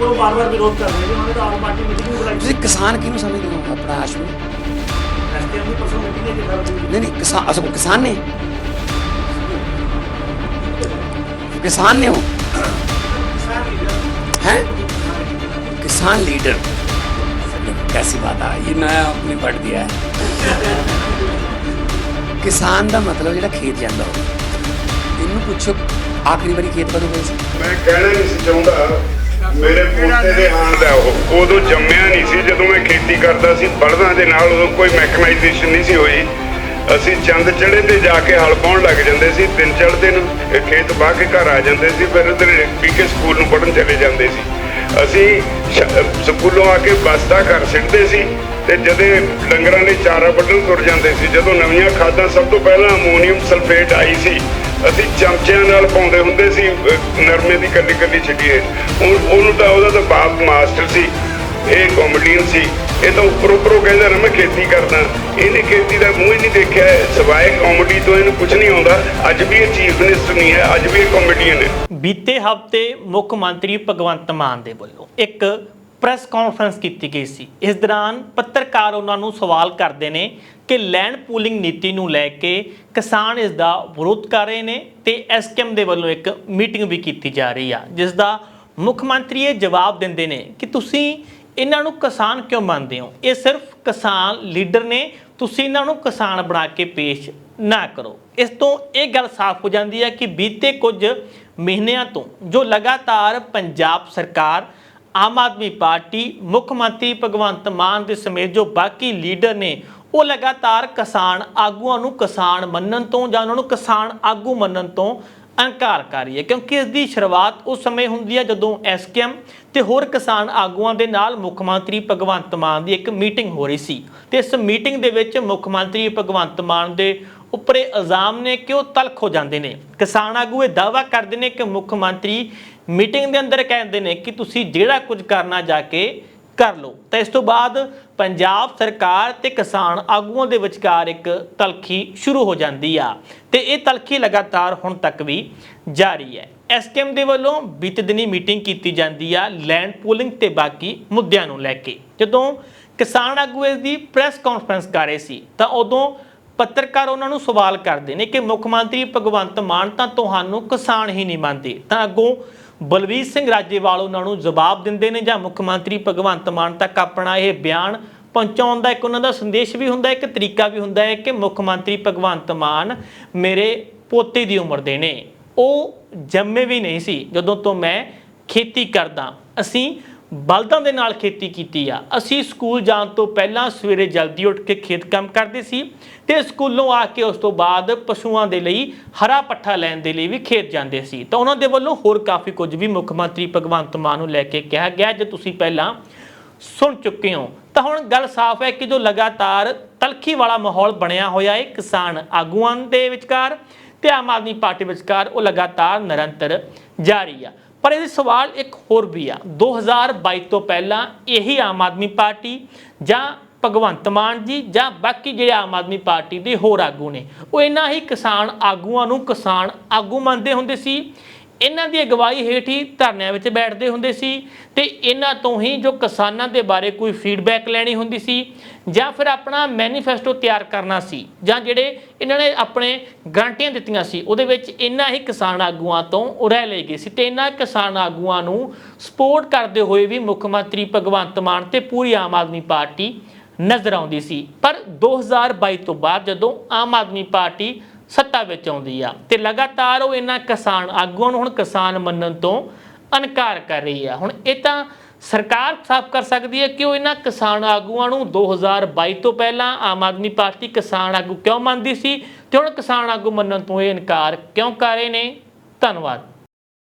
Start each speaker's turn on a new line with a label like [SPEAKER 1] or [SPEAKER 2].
[SPEAKER 1] ਉਹ ਬਾਰ-ਬਾਰ ਵਿਰੋਧ ਕਰ ਰਹੇ ਨੇ ਉਹਨਾਂ ਨੇ ਤਾਂ ਆਮ ਪਾਰਟੀ ਮੀਟਿੰਗ ਵੀ ਬੁਲਾਈ
[SPEAKER 2] ਤੁਸੀਂ ਕਿਸਾਨ ਕਿਹਨੂੰ ਸਮਝਦੇ ਹੋ ਆਪਣਾ ਆਸ਼ੂ
[SPEAKER 1] ਐਸਟੀਐਮ ਦੀ ਪਰਸੋਂ ਮੀਟਿੰਗ ਹੈ ਕਿ ਖਰਾਬ ਹੋਈ
[SPEAKER 2] ਨਹੀਂ ਨਹੀਂ ਕਿਸਾਨ ਅਸਲ ਕਿਸਾਨ ਨੇ किसान ने हो हैं किसान लीडर कैसी बात है ये नया आपने पढ़ दिया है ਕਿਸਾਨ ਦਾ ਮਤਲਬ ਜਿਹੜਾ ਖੇਤ ਜਾਂਦਾ ਹੋ ਇਹਨੂੰ ਪੁੱਛੋ ਆਖਰੀ ਵਾਰੀ ਖੇਤ ਕਦੋਂ ਗਏ ਸੀ
[SPEAKER 3] ਮੈਂ ਕਹਿਣਾ ਨਹੀਂ ਸੀ ਚਾਹੁੰਦਾ ਮੇਰੇ ਪੋਤੇ ਦੇ ਹਾਣ ਦਾ ਉਹ। ਉਦੋਂ ਜੰਮਿਆ ਨਹੀਂ ਸੀ, ਜਦੋਂ ਮੈਂ ਖੇਤੀ ਕਰਦਾ ਸੀ, ਬਲਦਾਂ ਦੇ ਨਾਲ ਉਦੋਂ ਕੋਈ ਮੈਕਨਾਈਜੇਸ਼ਨ ਨਹੀਂ ਸੀ ਹੋਈ। ਅਸੀਂ ਚੰਦ ਚੜੇ ਤੇ ਜਾ ਕੇ ਹਲ ਪਾਉਣ ਲੱਗ ਜਾਂਦੇ ਸੀ, ਦਿਨ ਚੜ੍ਹਦੇ ਨੂੰ ਖੇਤ ਵਾਹ ਕੇ ਘਰ ਆ ਜਾਂਦੇ ਸੀ, ਫਿਰ ਉਧਰ ਪੀਕੇ ਸਕੂਲ ਨੂੰ ਪੜਨ ਚਲੇ ਜਾਂਦੇ ਸੀ। ਅਸੀਂ ਸਕੂਲੋਂ ਆ ਕੇ ਬਸਤਾ ਘਰ ਸਿੱਟਦੇ ਸੀ ਤੇ ਜਦੇ ਡੰਗਰਾਂ ਦੇ ਚਾਰਾ ਵੱਢਣ ਤੁਰ ਜਾਂਦੇ ਸੀ, ਜਦੋਂ ਨਵੀਆਂ ਖਾਦਾਂ ਸਭ ਤੋਂ ਪਹਿਲਾਂ ਅਮੋਨੀਅਮ ਸਲਫੇਟ ਆਈ ਸੀ ਅਸੀਂ ਚਮਚਿਆਂ ਨਾਲ ਪਾਉਂਦੇ ਹੁੰਦੇ ਸੀ ਨਰਮੇ ਦੀ ਕੱਲੀ ਕੱਲੀ ਛਿੱਟੀਏ। ਉਹਨੂੰ ਤਾਂ ਉਹਦਾ ਤਾਂ ਬਾਪ ਮਾਸਟਰ ਸੀ, ਇਹ ਕਾਮੇਡੀਅਨ ਸੀ। ਇਹ ਤਾਂ ਉੱਪਰ ਉੱਪਰੋਂ ਕਹਿੰਦਾ ਨਾ, ਮੈਂ ਖੇਤੀ ਕਰਦਾ ਇਹਨੇ ਖੇਤੀ ਦਾ ਮੂੰਹ ਹੀ ਨਹੀਂ ਦੇਖਿਆ। ਸਿਵਾਏ ਕਾਮੇਡੀ ਤੋਂ ਇਹਨੂੰ ਕੁਝ ਨਹੀਂ ਆਉਂਦਾ। ਅੱਜ ਵੀ ਇਹ ਚੀਫ ਮਿਨਿਸਟਰ ਨਹੀਂ ਹੈ, ਅੱਜ ਵੀ ਇਹ ਕਾਮੇਡੀਅਨ ਹੈ।
[SPEAKER 4] ਬੀਤੇ ਹਫ਼ਤੇ ਮੁੱਖ ਮੰਤਰੀ ਭਗਵੰਤ ਮਾਨ ਦੇ ਵੱਲੋਂ ਇੱਕ ਪ੍ਰੈਸ ਕਾਨਫਰੰਸ ਕੀਤੀ ਗਈ ਸੀ। ਇਸ ਦੌਰਾਨ ਪੱਤਰਕਾਰ ਉਹਨਾਂ ਨੂੰ ਸਵਾਲ ਕਰਦੇ ਨੇ ਕਿ ਲੈਂਡ ਪੂਲਿੰਗ ਨੀਤੀ ਨੂੰ ਲੈ ਕੇ ਕਿਸਾਨ ਇਸ ਦਾ ਵਿਰੋਧ ਕਰ ਰਹੇ ਨੇ ਤੇ ਐਸਕੇਐਮ ਦੇ ਵੱਲੋਂ ਇੱਕ ਮੀਟਿੰਗ ਵੀ ਕੀਤੀ ਜਾ ਰਹੀ ਆ, ਜਿਸ ਦਾ ਮੁੱਖ ਮੰਤਰੀ ਇਹ ਜਵਾਬ ਦਿੰਦੇ ਨੇ ਕਿ ਤੁਸੀਂ ਇਹਨਾਂ ਨੂੰ ਕਿਸਾਨ ਕਿਉਂ ਮੰਨਦੇ ਹੋ? ਇਹ ਸਿਰਫ ਕਿਸਾਨ ਲੀਡਰ ਨੇ, ਤੁਸੀਂ ਇਹਨਾਂ ਨੂੰ ਕਿਸਾਨ ਬਣਾ ਕੇ ਪੇਸ਼ ਨਾ ਕਰੋ। ਇਸ ਤੋਂ ਇਹ ਗੱਲ ਸਾਫ਼ ਹੋ ਜਾਂਦੀ ਹੈ ਕਿ ਬੀਤੇ ਕੁਝ ਮਹੀਨਿਆਂ ਤੋਂ ਜੋ ਲਗਾਤਾਰ ਪੰਜਾਬ ਸਰਕਾਰ ਆਮ ਆਦਮੀ ਪਾਰਟੀ, ਮੁੱਖ ਮੰਤਰੀ ਭਗਵੰਤ ਮਾਨ ਦੇ ਸਮੇਤ ਜੋ ਬਾਕੀ ਲੀਡਰ ਨੇ, ਉਹ ਲਗਾਤਾਰ ਕਿਸਾਨ ਆਗੂਆਂ ਨੂੰ ਕਿਸਾਨ ਮੰਨਣ ਤੋਂ ਜਾਂ ਉਹਨਾਂ ਨੂੰ ਕਿਸਾਨ ਆਗੂ ਮੰਨਣ ਤੋਂ ਅਨਕਾਰ ਕਰ ਰਹੀ ਹੈ। ਕਿਉਂਕਿ ਇਸ ਦੀ ਸ਼ੁਰੂਆਤ ਉਸ ਸਮੇਂ ਹੁੰਦੀ ਹੈ ਜਦੋਂ ਐਸਕੇਐਮ ਤੇ ਹੋਰ ਕਿਸਾਨ ਆਗੂਆਂ ਦੇ ਨਾਲ ਮੁੱਖ ਮੰਤਰੀ ਭਗਵੰਤ ਮਾਨ ਦੀ ਇੱਕ ਮੀਟਿੰਗ ਹੋ ਰਹੀ ਸੀ। ਤੇ ਇਸ ਮੀਟਿੰਗ ਦੇ ਵਿੱਚ ਮੁੱਖ ਮੰਤਰੀ ਭਗਵੰਤ ਮਾਨ ਦੇ ਉੱਪਰ ਇਲਜ਼ਾਮ ਨੇ ਕਿ ਉਹ ਤਲਖ ਹੋ ਜਾਂਦੇ ਨੇ। ਕਿਸਾਨ ਆਗੂ ਇਹ ਦਾਅਵਾ ਕਰਦੇ ਨੇ ਕਿ ਮੁੱਖ ਮੰਤਰੀ ਮੀਟਿੰਗ ਦੇ ਅੰਦਰ ਕਹਿੰਦੇ ਨੇ ਕਿ ਤੁਸੀਂ ਜਿਹੜਾ ਕੁਝ ਕਰਨਾ ਜਾ ਕੇ ਕਰ ਲਓ। ਤਾਂ ਇਸ ਤੋਂ ਬਾਅਦ ਪੰਜਾਬ ਸਰਕਾਰ ਤੇ ਕਿਸਾਨ ਆਗੂਆਂ ਦੇ ਵਿਚਕਾਰ ਇੱਕ ਤਲਖੀ ਸ਼ੁਰੂ ਹੋ ਜਾਂਦੀ ਆ ਤੇ ਇਹ ਤਲਖੀ ਲਗਾਤਾਰ ਹੁਣ ਤੱਕ ਵੀ ਜਾਰੀ ਹੈ। ਐਸਕੇਐਮ ਦੇ ਵੱਲੋਂ ਬੀਤੇ ਦਿਨੀ ਮੀਟਿੰਗ ਕੀਤੀ ਜਾਂਦੀ ਆ ਲੈਂਡ ਪੂਲਿੰਗ ਤੇ ਬਾਕੀ ਮੁੱਦਿਆਂ ਨੂੰ ਲੈ ਕੇ। ਜਦੋਂ ਕਿਸਾਨ ਆਗੂ ਇਸ ਦੀ ਪ੍ਰੈਸ ਕਾਨਫਰੰਸ ਕਰ ਰਹੇ ਸੀ, ਤਾਂ ਉਦੋਂ ਪੱਤਰਕਾਰ ਉਹਨਾਂ ਨੂੰ ਸਵਾਲ ਕਰਦੇ ਨੇ ਕਿ ਮੁੱਖ ਮੰਤਰੀ ਭਗਵੰਤ ਮਾਨ ਤਾਂ ਤੁਹਾਨੂੰ ਕਿਸਾਨ ਹੀ ਨਹੀਂ ਮੰਨਦੇ। ਤਾਂ ਅੱਗੋਂ ਬਲਵੀਰ ਸਿੰਘ ਰਾਜੇਵਾਲ ਉਹਨਾਂ ਨੂੰ ਜਵਾਬ ਦਿੰਦੇ ਨੇ ਜਾਂ ਮੁੱਖ ਮੰਤਰੀ ਭਗਵੰਤ ਮਾਨ ਤੱਕ ਆਪਣਾ ਇਹ ਬਿਆਨ ਪਹੁੰਚਾਉਣ ਦਾ ਇੱਕ ਉਹਨਾਂ ਦਾ ਸੰਦੇਸ਼ ਵੀ ਹੁੰਦਾ, ਇੱਕ ਤਰੀਕਾ ਵੀ ਹੁੰਦਾ ਹੈ ਕਿ ਮੁੱਖ ਮੰਤਰੀ ਭਗਵੰਤ ਮਾਨ ਮੇਰੇ ਪੋਤੇ ਦੀ ਉਮਰ ਦੇ ਨੇ। ਉਹ ਜੰਮੇ ਵੀ ਨਹੀਂ ਸੀ। ਜਦੋਂ ਤੋਂ ਮੈਂ ਖੇਤੀ ਕਰਦਾ, ਅਸੀਂ ਬਲਦਾਂ ਦੇ ਨਾਲ ਖੇਤੀ ਕੀਤੀ ਆ। ਅਸੀਂ ਸਕੂਲ ਜਾਣ ਤੋਂ ਪਹਿਲਾਂ ਸਵੇਰੇ ਜਲਦੀ ਉੱਠ ਕੇ ਖੇਤ ਕੰਮ ਕਰਦੇ ਸੀ ਤੇ ਸਕੂਲੋਂ ਆ ਕੇ ਉਸ ਤੋਂ ਬਾਅਦ ਪਸ਼ੂਆਂ ਦੇ ਲਈ ਹਰਾ ਪੱਠਾ ਲੈਣ ਦੇ ਲਈ ਵੀ ਖੇਤ ਜਾਂਦੇ ਸੀ। ਤਾਂ ਉਹਨਾਂ ਦੇ ਵੱਲੋਂ ਹੋਰ ਕਾਫੀ ਕੁਝ ਵੀ ਮੁੱਖ ਮੰਤਰੀ ਭਗਵੰਤ ਮਾਨ ਨੂੰ ਲੈ ਕੇ ਕਿਹਾ ਗਿਆ ਜੇ ਤੁਸੀਂ ਪਹਿਲਾਂ ਸੁਣ ਚੁੱਕੇ ਹੋ। ਤਾਂ ਹੁਣ ਗੱਲ ਸਾਫ਼ ਹੈ ਕਿ ਜੋ ਲਗਾਤਾਰ ਤਲਖੀ ਵਾਲਾ ਮਾਹੌਲ ਬਣਿਆ ਹੋਇਆ ਹੈ, ਕਿਸਾਨ ਆਗੂਆਂ ਦੇ ਵਿਚਕਾਰ ਤੇ ਆਮ ਆਦਮੀ ਪਾਰਟੀ ਵਿਚਕਾਰ, ਉਹ ਲਗਾਤਾਰ ਨਿਰੰਤਰ ਜਾਰੀ ਆ। ਪਰ ਇਹਦੇ ਸਵਾਲ ਇੱਕ ਹੋਰ ਵੀ ਆ। 2022 ਤੋਂ ਪਹਿਲਾਂ ਇਹੀ ਆਮ ਆਦਮੀ ਪਾਰਟੀ ਜਾਂ ਭਗਵੰਤ ਮਾਨ ਜੀ ਜਾਂ ਬਾਕੀ ਜਿਹੜੇ ਆਮ ਆਦਮੀ ਪਾਰਟੀ ਦੇ ਹੋਰ ਆਗੂ ਨੇ, ਉਹ ਇਹਨਾਂ ਹੀ ਕਿਸਾਨ ਆਗੂਆਂ ਨੂੰ ਕਿਸਾਨ ਆਗੂ ਮੰਨਦੇ ਹੁੰਦੇ ਸੀ। ਇਹਨਾਂ ਦੀ ਅਗਵਾਈ ਹੇਠ ਹੀ ਧਰਨਿਆਂ ਵਿੱਚ ਬੈਠਦੇ ਹੁੰਦੇ ਸੀ ਤੇ ਇਹਨਾਂ ਤੋਂ ਹੀ ਜੋ ਕਿਸਾਨਾਂ ਦੇ ਬਾਰੇ ਕੋਈ ਫੀਡਬੈਕ ਲੈਣੀ ਹੁੰਦੀ ਸੀ ਜਾਂ ਫਿਰ ਆਪਣਾ ਮੈਨੀਫੈਸਟੋ ਤਿਆਰ ਕਰਨਾ ਸੀ ਜਾਂ ਜਿਹੜੇ ਇਹਨਾਂ ਨੇ ਆਪਣੇ ਗਰੰਟੀਆਂ ਦਿੱਤੀਆਂ ਸੀ, ਉਹਦੇ ਵਿੱਚ ਇਹਨਾਂ ਹੀ ਕਿਸਾਨ ਆਗੂਆਂ ਤੋਂ ਉਹ ਰਹਿ ਲਏ ਗਏ ਸੀ ਤੇ ਇਹਨਾਂ ਕਿਸਾਨ ਆਗੂਆਂ ਨੂੰ ਸਪੋਰਟ ਕਰਦੇ ਹੋਏ ਵੀ ਮੁੱਖ ਮੰਤਰੀ ਭਗਵੰਤ ਮਾਨ ਤੇ ਪੂਰੀ ਆਮ ਆਦਮੀ ਪਾਰਟੀ ਨਜ਼ਰ ਆਉਂਦੀ ਸੀ। ਪਰ 2022 ਤੋਂ ਬਾਅਦ ਜਦੋਂ ਆਮ ਆਦਮੀ ਪਾਰਟੀ ਸੱਤਾ ਵਿੱਚ ਆਉਂਦੀ ਆ। ਤੇ ਲਗਾਤਾਰ ਉਹ ਇਹਨਾਂ ਕਿਸਾਨ ਆਗੂਆਂ ਨੂੰ ਹੁਣ ਕਿਸਾਨ ਮੰਨਣ ਤੋਂ ਇਨਕਾਰ ਕਰ ਰਹੀ ਆ। ਹੁਣ ਇਹ ਤਾਂ ਸਰਕਾਰ ਸਾਫ਼ ਕਰ ਸਕਦੀ ਹੈ ਕਿ ਉਹ ਇਹਨਾਂ ਕਿਸਾਨ ਆਗੂਆਂ ਨੂੰ 2022 ਤੋਂ ਪਹਿਲਾਂ ਆਮ ਆਦਮੀ ਪਾਰਟੀ ਕਿਸਾਨ ਆਗੂ ਕਿਉਂ ਮੰਨਦੀ ਸੀ ਤੇ ਹੁਣ ਕਿਸਾਨ ਆਗੂ ਮੰਨਣ ਤੋਂ ਇਹ ਇਨਕਾਰ ਕਿਉਂ ਕਰ ਰਹੇ ਨੇ? ਧੰਨਵਾਦ।